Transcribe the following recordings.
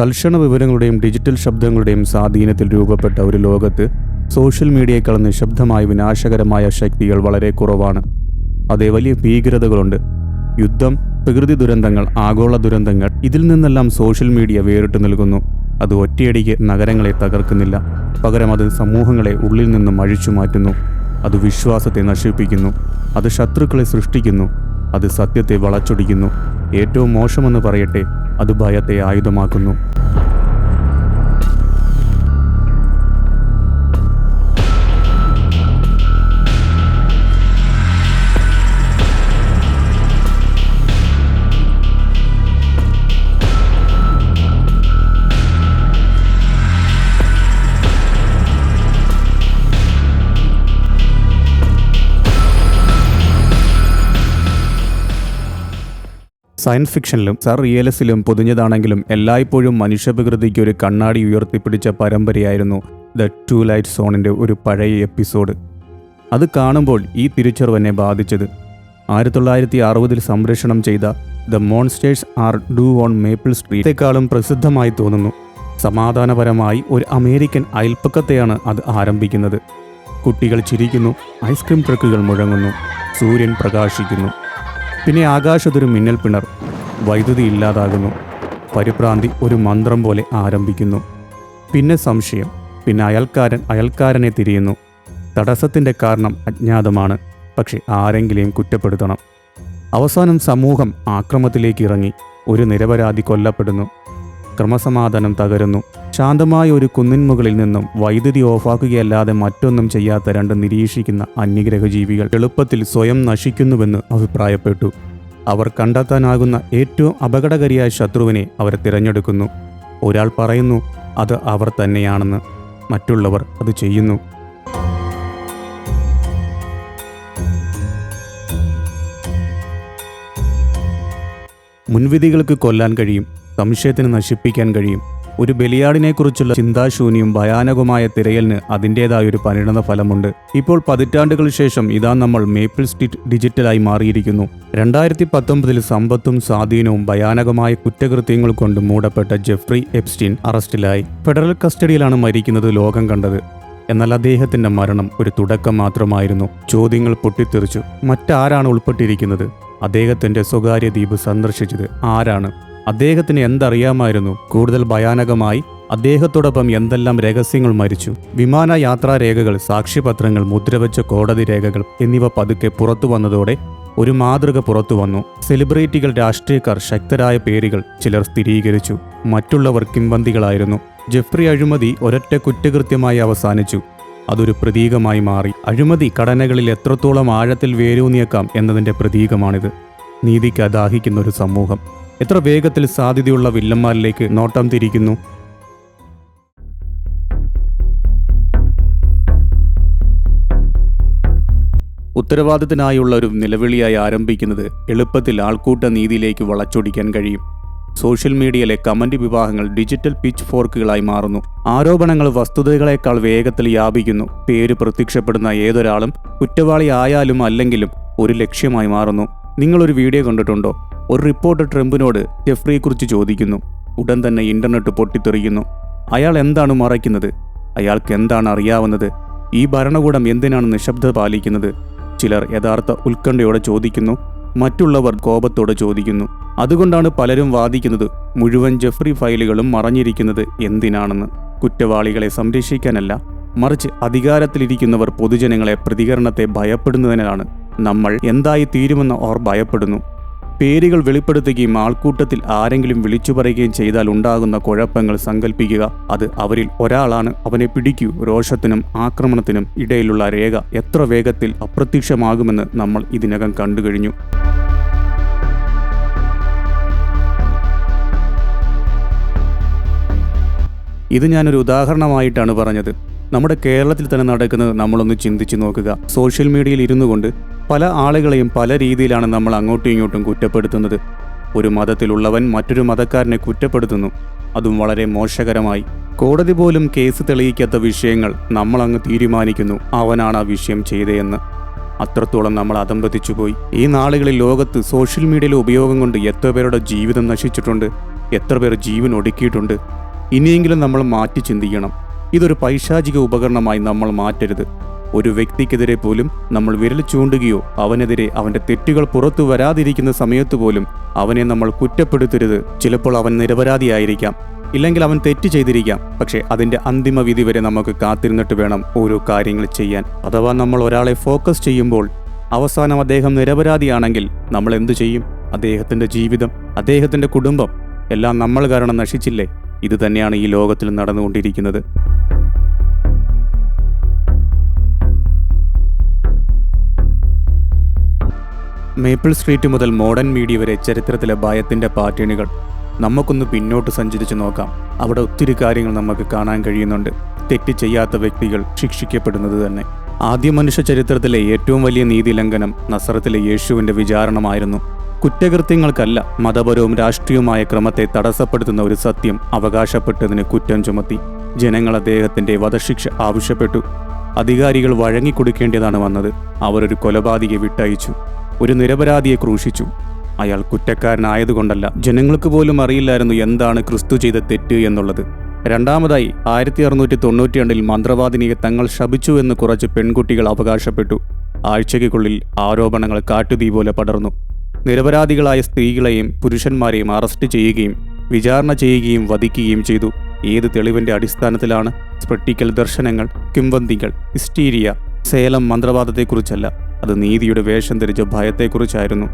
തൽക്ഷണ വിവരങ്ങളുടെയും ഡിജിറ്റൽ ശബ്ദങ്ങളുടെയും സ്വാധീനത്തിൽ രൂപപ്പെട്ട ഒരു ലോകത്ത് സോഷ്യൽ മീഡിയയേക്കാൾ നിശബ്ദമായ വിനാശകരമായ ശക്തികൾ വളരെ കുറവാണ്. അതേ വലിയ ഭീകരതകളുണ്ട്. യുദ്ധം പ്രകൃതി ദുരന്തങ്ങൾ ആഗോള ദുരന്തങ്ങൾ ഇതിൽ നിന്നെല്ലാം സോഷ്യൽ മീഡിയ വേറിട്ട് നൽകുന്നു. അത് ഒറ്റയടിക്ക് നഗരങ്ങളെ തകർക്കുന്നില്ല. പകരം അത് സമൂഹങ്ങളെ ഉള്ളിൽ നിന്നും അഴിച്ചു മാറ്റുന്നു. അത് വിശ്വാസത്തെ നശിപ്പിക്കുന്നു. അത് ശത്രുക്കളെ സൃഷ്ടിക്കുന്നു. അത് സത്യത്തെ വളച്ചൊടിക്കുന്നു. ഏറ്റവും മോശമെന്ന് പറയട്ടെ അത് ഭയത്തെ ആയുധമാക്കുന്നു. സയൻസ് ഫിക്ഷനിലും സർ റിയലിസിലും പൊതിഞ്ഞതാണെങ്കിലും എല്ലായ്പ്പോഴും മനുഷ്യപ്രകൃതിക്ക് ഒരു കണ്ണാടി ഉയർത്തിപ്പിടിച്ച പരമ്പരയായിരുന്നു ദ ടു ലൈറ്റ് സോണിന്റെ ഒരു പഴയ എപ്പിസോഡ്. അത് കാണുമ്പോൾ ഈ തിരിച്ചറിവ് എന്നെ ബാധിച്ചത്. ആയിരത്തി തൊള്ളായിരത്തി അറുപതിൽ സംരക്ഷണം ചെയ്ത the monsters are due on maple സ്ട്രീറ്റേക്കാളും പ്രസിദ്ധമായി തോന്നുന്നു. സമാധാനപരമായി ഒരു അമേരിക്കൻ അയൽപ്പക്കത്തെയാണ് അത് ആരംഭിക്കുന്നത്. കുട്ടികൾ ചിരിക്കുന്നു ഐസ്ക്രീം ട്രക്കുകൾ മുഴങ്ങുന്നു സൂര്യൻ പ്രകാശിക്കുന്നു. പിന്നെ ആകാശത്തൊരു മിന്നൽ പിണർ. വൈദ്യുതി ഇല്ലാതാകുന്നു. പരിഭ്രാന്തി ഒരു മന്ത്രം പോലെ ആരംഭിക്കുന്നു. പിന്നെ സംശയം. പിന്നെ അയൽക്കാരൻ അയൽക്കാരനെ തിരിയുന്നു. തടസ്സത്തിന്റെ കാരണം അജ്ഞാതമാണ്. പക്ഷെ ആരെങ്കിലും കുറ്റപ്പെടുത്തണം. അവസാനം സമൂഹം ആക്രമത്തിലേക്ക് ഇറങ്ങി. ഒരു നിരപരാധി കൊല്ലപ്പെടുന്നു. ക്രമസമാധാനം തകരുന്നു. ശാന്തമായ ഒരു കുന്നിൻ മുകളിൽ നിന്നും വൈദ്യുതി ഓഫാക്കുകയല്ലാതെ മറ്റൊന്നും ചെയ്യാത്ത രണ്ട് നിരീക്ഷിക്കുന്ന അന്യഗ്രഹ ജീവികൾ എളുപ്പത്തിൽ സ്വയം നശിക്കുന്നുവെന്ന് അഭിപ്രായപ്പെട്ടു. അവർ കണ്ടെത്താനാകുന്ന ഏറ്റവും അപകടകാരിയായ ശത്രുവിനെ അവർ തിരഞ്ഞെടുക്കുന്നു. ഒരാൾ പറയുന്നു അത് അവർ തന്നെയാണെന്ന്. മറ്റുള്ളവർ അത് ചെയ്യുന്നു. മുൻവിധികൾക്ക് കൊല്ലാൻ കഴിയും സംശയത്തിന് നശിപ്പിക്കാൻ കഴിയും ഒരു ബലിയാടിനെക്കുറിച്ചുള്ള ചിന്താശൂന്യവും ഭയാനകമായ തിരയലിന് അതിന്റേതായ ഒരു പരിണത ഫലമുണ്ട്. ഇപ്പോൾ പതിറ്റാണ്ടുകൾ ശേഷം ഇതാ നമ്മൾ മേപ്പിൾ സ്ട്രീറ്റ് ഡിജിറ്റലായി മാറിയിരിക്കുന്നു. രണ്ടായിരത്തി പത്തൊമ്പതിൽ സമ്പത്തും സ്വാധീനവും ഭയാനകമായ കുറ്റകൃത്യങ്ങൾ കൊണ്ട് മൂടപ്പെട്ട ജെഫ്രി എപ്സ്റ്റിൻ അറസ്റ്റിലായി. ഫെഡറൽ കസ്റ്റഡിയിലാണ് മരിക്കുന്നത് ലോകം കണ്ടത്. എന്നാൽ അദ്ദേഹത്തിന്റെ മരണം ഒരു തുടക്കം മാത്രമായിരുന്നു. ചോദ്യങ്ങൾ പൊട്ടിത്തെറിച്ചു. മറ്റാരാണ് ഉൾപ്പെട്ടിരിക്കുന്നത്? അദ്ദേഹത്തിന്റെ സ്വകാര്യ ദ്വീപ് സന്ദർശിച്ചത് ആരാണ്? അദ്ദേഹത്തിന് എന്തറിയാമായിരുന്നു? കൂടുതൽ ഭയാനകമായി അദ്ദേഹത്തോടൊപ്പം എന്തെല്ലാം രഹസ്യങ്ങൾ മരിച്ചു? വിമാന യാത്രാരേഖകൾ സാക്ഷ്യപത്രങ്ങൾ മുദ്രവെച്ച കോടതി രേഖകൾ എന്നിവ പതുക്കെ പുറത്തു വന്നതോടെ ഒരു മാതൃക പുറത്തു വന്നു. സെലിബ്രിറ്റികൾ രാഷ്ട്രീയക്കാർ ശക്തരായ പേരുകൾ ചിലർ സ്ഥിരീകരിച്ചു. മറ്റുള്ളവർ കിംവന്തികളായിരുന്നു. ജെഫ്രി അഴിമതി ഒരൊറ്റ കുറ്റകൃത്യമായി അവസാനിച്ചു. അതൊരു പ്രതീകമായി മാറി. അഴിമതി ഘടനകളിൽ എത്രത്തോളം ആഴത്തിൽ വേരൂന്നിയേക്കാം എന്നതിന്റെ പ്രതീകമാണിത്. നീതിക്ക് ദാഹിക്കുന്ന ഒരു സമൂഹം. എത്ര വേഗത്തിൽ സാധ്യതയുള്ള വില്ലന്മാരിലേക്ക് നോട്ടം തിരിക്കുന്നു? ഉത്തരവാദിത്തത്തിനായുള്ള ഒരു നിലവിളിയായി ആരംഭിക്കുന്നത് എളുപ്പത്തിൽ ആൾക്കൂട്ട നീതിയിലേക്ക് വളച്ചൊടിക്കാൻ കഴിയും. സോഷ്യൽ മീഡിയയിലെ കമന്റ് വിവാഹങ്ങൾ ഡിജിറ്റൽ പിച്ച് ഫോർക്കുകളായി മാറുന്നു. ആരോപണങ്ങൾ വസ്തുതകളെക്കാൾ വേഗത്തിൽ വ്യാപിക്കുന്നു. പേര് പ്രത്യക്ഷപ്പെടുന്ന ഏതൊരാളും കുറ്റവാളി ആയാലും അല്ലെങ്കിലും ഒരു ലക്ഷ്യമായി മാറുന്നു. നിങ്ങളൊരു വീഡിയോ കണ്ടിട്ടുണ്ടോ? ഒരു റിപ്പോർട്ടർ ട്രംപിനോട് ജെഫ്രിയെക്കുറിച്ച് ചോദിക്കുന്നു. ഉടൻ തന്നെ ഇന്റർനെറ്റ് പൊട്ടിത്തെറിയുന്നു. അയാൾ എന്താണ് മറയ്ക്കുന്നത്? അയാൾക്ക് എന്താണ് അറിയാവുന്നത്? ഈ ഭരണകൂടം എന്തിനാണ് നിശബ്ദത പാലിക്കുന്നത്? ചിലർ യഥാർത്ഥ ഉത്കണ്ഠയോടെ ചോദിക്കുന്നു. മറ്റുള്ളവർ കോപത്തോടെ ചോദിക്കുന്നു. അതുകൊണ്ടാണ് പലരും വാദിക്കുന്നത് മുഴുവൻ ജെഫ്രി ഫയലുകളും മറഞ്ഞിരിക്കുന്നത് എന്തിനാണെന്ന്. കുറ്റവാളികളെ സംരക്ഷിക്കാനല്ല മറിച്ച് അധികാരത്തിലിരിക്കുന്നവർ പൊതുജനങ്ങളെ പ്രതികരണത്തെ ഭയപ്പെടുന്നതിനാണ് നമ്മൾ എന്തായി തീരുമെന്ന് അവർ ഭയപ്പെടുന്നു. പേരുകൾ വെളിപ്പെടുത്തുകയും ആൾക്കൂട്ടത്തിൽ ആരെങ്കിലും വിളിച്ചു പറയുകയും ചെയ്താൽ ഉണ്ടാകുന്ന കുഴപ്പങ്ങൾ സങ്കല്പിക്കുക അത് അവരിൽ ഒരാളാണ്. അവനെ പിടിക്കൂ. രോഷത്തിനും ആക്രമണത്തിനും ഇടയിലുള്ള രേഖ എത്ര വേഗത്തിൽ അപ്രത്യക്ഷമാകുമെന്ന് നമ്മൾ ഇതിനകം കണ്ടുകഴിഞ്ഞു. ഇത് ഞാനൊരു ഉദാഹരണമായിട്ടാണ് പറഞ്ഞത്. നമ്മുടെ കേരളത്തിൽ തന്നെ നടക്കുന്നത് നമ്മളൊന്ന് ചിന്തിച്ചു നോക്കുക. സോഷ്യൽ മീഡിയയിൽ ഇരുന്നു കൊണ്ട് പല ആളുകളെയും പല രീതിയിലാണ് നമ്മൾ അങ്ങോട്ടും ഇങ്ങോട്ടും കുറ്റപ്പെടുത്തുന്നത്. ഒരു മതത്തിലുള്ളവൻ മറ്റൊരു മതക്കാരനെ കുറ്റപ്പെടുത്തുന്നു. അതും വളരെ മോശകരമായി. കോടതി പോലും കേസ് തെളിയിക്കാത്ത വിഷയങ്ങൾ നമ്മളങ്ങ് തീരുമാനിക്കുന്നു. അവനാണ് ആ വിഷയം ചെയ്തതെന്ന്. അത്രത്തോളം നമ്മൾ അതമ്പതിച്ചുപോയി ഈ നാളുകളിൽ ലോകത്ത് സോഷ്യൽ മീഡിയയിലെ ഉപയോഗം കൊണ്ട് എത്ര പേരുടെ ജീവിതം നശിച്ചിട്ടുണ്ട് എത്ര പേർ ജീവൻ ഒടുക്കിയിട്ടുണ്ട്. ഇനിയെങ്കിലും നമ്മൾ മാറ്റി ചിന്തിക്കണം. ഇതൊരു പൈശാചിക ഉപകരണമായി നമ്മൾ മാറ്റരുത്. ഒരു വ്യക്തിക്കെതിരെ പോലും നമ്മൾ വിരൽ ചൂണ്ടുകയോ അവനെതിരെ അവന്റെ തെറ്റുകൾ പുറത്തു വരാതിരിക്കുന്ന സമയത്ത് പോലും അവനെ നമ്മൾ കുറ്റപ്പെടുത്തരുത്. ചിലപ്പോൾ അവൻ നിരപരാധിയായിരിക്കാം. ഇല്ലെങ്കിൽ അവൻ തെറ്റ് ചെയ്തിരിക്കാം. പക്ഷേ അതിന്റെ അന്തിമ വിധി വരെ നമുക്ക് കാത്തിരുന്നിട്ട് വേണം ഓരോ കാര്യങ്ങൾ ചെയ്യാൻ. അഥവാ നമ്മൾ ഒരാളെ ഫോക്കസ് ചെയ്യുമ്പോൾ അവസാനം അദ്ദേഹം നിരപരാധിയാണെങ്കിൽ നമ്മൾ എന്തു ചെയ്യും? അദ്ദേഹത്തിന്റെ ജീവിതം അദ്ദേഹത്തിന്റെ കുടുംബം എല്ലാം നമ്മൾ കാരണം നശിച്ചില്ലേ? ഇത് തന്നെയാണ് ഈ ലോകത്തിൽ നടന്നുകൊണ്ടിരിക്കുന്നത്. മേപ്പിൾ സ്ട്രീറ്റ് മുതൽ മോഡേൺ മീഡിയ വരെ ചരിത്രത്തിലെ ഭയത്തിന്റെ പാറ്റേണുകൾ നമുക്കൊന്ന് പിന്നോട്ട് സഞ്ചരിച്ചു നോക്കാം. അവിടെ ഒത്തിരി കാര്യങ്ങൾ നമുക്ക് കാണാൻ കഴിയുന്നുണ്ട്. തെറ്റ് ചെയ്യാത്ത വ്യക്തികൾ ശിക്ഷിക്കപ്പെടുന്നത് തന്നെ. ആദ്യ മനുഷ്യ ചരിത്രത്തിലെ ഏറ്റവും വലിയ നീതി ലംഘനം നസറത്തിലെ യേശുവിന്റെ വിചാരണമായിരുന്നു. കുറ്റകൃത്യങ്ങൾക്കല്ല മതപരവും രാഷ്ട്രീയവുമായ ക്രമത്തെ തടസ്സപ്പെടുത്തുന്ന ഒരു സത്യം അവകാശപ്പെട്ടതിന് കുറ്റം ചുമത്തി. ജനങ്ങൾ അദ്ദേഹത്തിന്റെ വധശിക്ഷ ആവശ്യപ്പെട്ടു. അധികാരികൾ വഴങ്ങിക്കൊടുക്കേണ്ടതാണ് വന്നത്. അവരൊരു കൊലപാതകയെ വിട്ടയച്ചു. ഒരു നിരപരാധിയെ ക്രൂശിച്ചു. അയാൾ കുറ്റക്കാരനായതുകൊണ്ടല്ല ജനങ്ങൾക്ക് പോലും അറിയില്ലായിരുന്നു എന്താണ് ക്രിസ്തു ചെയ്ത തെറ്റ് എന്നുള്ളത്. രണ്ടാമതായി ആയിരത്തി അറുന്നൂറ്റി തൊണ്ണൂറ്റി രണ്ടിൽ മന്ത്രവാദിനിയെ തങ്ങൾ ശപിച്ചു എന്ന് കുറച്ച് പെൺകുട്ടികൾ അവകാശപ്പെട്ടു. ആഴ്ചയ്ക്കുള്ളിൽ ആരോപണങ്ങൾ കാട്ടുതീ പോലെ പടർന്നു. നിരപരാധികളായ സ്ത്രീകളെയും പുരുഷന്മാരെയും അറസ്റ്റ് ചെയ്യുകയും വിചാരണ ചെയ്യുകയും വധിക്കുകയും ചെയ്തു. ഏത് തെളിവിന്റെ അടിസ്ഥാനത്തിലാണ് സ്പ്രട്ടിക്കൽ ദർശനങ്ങൾ കിംവന്തികൾ ഹിസ്റ്റീരിയ സേലം മന്ത്രവാദത്തെക്കുറിച്ചല്ല. അത് നീതിയുടെ വേഷം ധരിച്ച ഭയത്തെക്കുറിച്ചായിരുന്നു.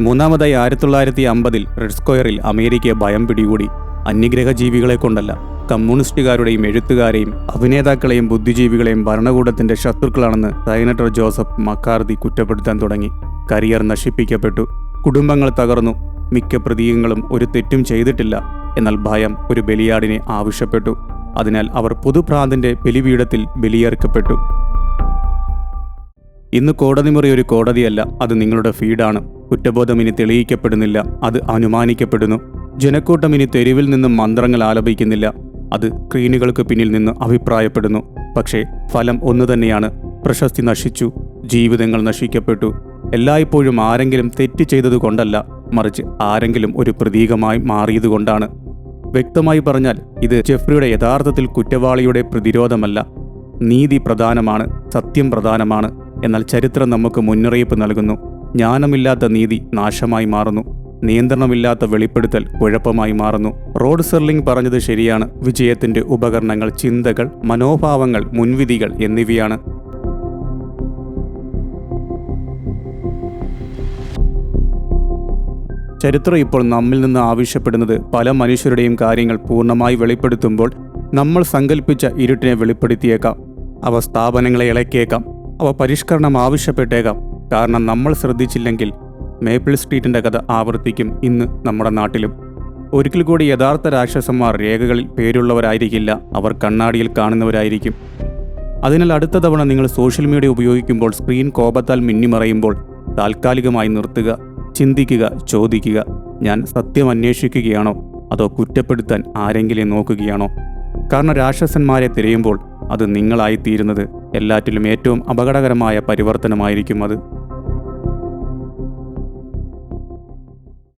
മൂന്നാമതായി ആയിരത്തി തൊള്ളായിരത്തി അമ്പതിൽ റെഡ് സ്ക്വയറിൽ അമേരിക്കയെ ഭയം പിടികൂടി. അന്യഗ്രഹ ജീവികളെ കൊണ്ടല്ല കമ്മ്യൂണിസ്റ്റുകാരുടെയും എഴുത്തുകാരെയും അഭിനേതാക്കളെയും ബുദ്ധിജീവികളെയും ഭരണകൂടത്തിന്റെ ശത്രുക്കളാണെന്ന് സൈനറ്റർ ജോസഫ് മക്കാർതി കുറ്റപ്പെടുത്താൻ തുടങ്ങി. കരിയർ നശിപ്പിക്കപ്പെട്ടു. കുടുംബങ്ങൾ തകർന്നു. മിക്ക പ്രതീകങ്ങളും ഒരു തെറ്റും ചെയ്തിട്ടില്ല. എന്നാൽ ഭയം ഒരു ബലിയാടിനെ ആവശ്യപ്പെട്ടു. അതിനാൽ അവർ പുതുപ്രാന്തിന്റെ ബലിപീഠത്തിൽ ബലിയേർക്കപ്പെട്ടു. ഇന്ന് കോടതി മുറി ഒരു കോടതിയല്ല അത് നിങ്ങളുടെ ഫീഡാണ്. കുറ്റബോധം ഇനി തെളിയിക്കപ്പെടുന്നില്ല അത് അനുമാനിക്കപ്പെടുന്നു. ജനക്കൂട്ടം ഇനി തെരുവിൽ നിന്നും മന്ത്രങ്ങൾ ആലപിക്കുന്നില്ല അത് സ്ക്രീനുകൾക്ക് പിന്നിൽ നിന്ന് അഭിപ്രായപ്പെടുന്നു. പക്ഷേ ഫലം ഒന്നു തന്നെയാണ് പ്രശസ്തി നശിച്ചു ജീവിതങ്ങൾ നശിക്കപ്പെട്ടു. എല്ലായ്പ്പോഴും ആരെങ്കിലും തെറ്റ് ചെയ്തതുകൊണ്ടല്ല മറിച്ച് ആരെങ്കിലും ഒരു പ്രതീകമായി മാറിയതുകൊണ്ടാണ് വ്യക്തമായി പറഞ്ഞാൽ ഇത് ജെഫ്രിയുടെ യഥാർത്ഥത്തിൽ കുറ്റവാളിയുടെ പ്രതിരോധമല്ല. നീതി പ്രധാനമാണ് സത്യം പ്രധാനമാണ്. എന്നാൽ ചരിത്രം നമുക്ക് മുന്നറിയിപ്പ് നൽകുന്നു. ജ്ഞാനമില്ലാത്ത നീതി നാശമായി മാറുന്നു. നിയന്ത്രണമില്ലാത്ത വെളിപ്പെടുത്തൽ കുഴപ്പമായി മാറുന്നു. റോഡ് സെർലിംഗ് പറഞ്ഞത് ശരിയാണ്. വിജയത്തിന്റെ ഉപകരണങ്ങൾ ചിന്തകൾ മനോഭാവങ്ങൾ മുൻവിധികൾ എന്നിവയാണ്. ചരിത്രം ഇപ്പോൾ നമ്മിൽ നിന്ന് ആവശ്യപ്പെടുന്നത് പല മനുഷ്യരുടെയും കാര്യങ്ങൾ പൂർണമായി വെളിപ്പെടുത്തുമ്പോൾ നമ്മൾ സങ്കല്പിച്ച ഇരുട്ടിനെ വെളിപ്പെടുത്തിയേക്കാം. അവ സ്ഥാപനങ്ങളെ ഇളക്കിയേക്കാം. അവ പരിഷ്കരണം ആവശ്യപ്പെട്ടേക്കാം. കാരണം നമ്മൾ ശ്രദ്ധിച്ചില്ലെങ്കിൽ മേപ്പിൾ സ്ട്രീറ്റിന്റെ കഥ ആവർത്തിക്കും ഇന്ന് നമ്മുടെ നാട്ടിലും. ഒരിക്കൽ കൂടി യഥാർത്ഥ രാക്ഷസന്മാർ രേഖകളിൽ പേരുള്ളവരായിരിക്കില്ല. അവർ കണ്ണാടിയിൽ കാണുന്നവരായിരിക്കും. അതിനാൽ അടുത്ത തവണ നിങ്ങൾ സോഷ്യൽ മീഡിയ ഉപയോഗിക്കുമ്പോൾ സ്ക്രീൻ കോപത്താൽ മിന്നിമറയുമ്പോൾ താൽക്കാലികമായി നിർത്തുക ചിന്തിക്കുക ചോദിക്കുക. ഞാൻ സത്യം അന്വേഷിക്കുകയാണോ? അതോ കുറ്റപ്പെടുത്താൻ ആരെങ്കിലും നോക്കുകയാണോ? കാരണം രാക്ഷസന്മാരെ തിരയുമ്പോൾ അത് നിങ്ങളായിത്തീരുന്നത് എല്ലാറ്റിലും ഏറ്റവും അപകടകരമായ പരിവർത്തനമായിരിക്കും അത്.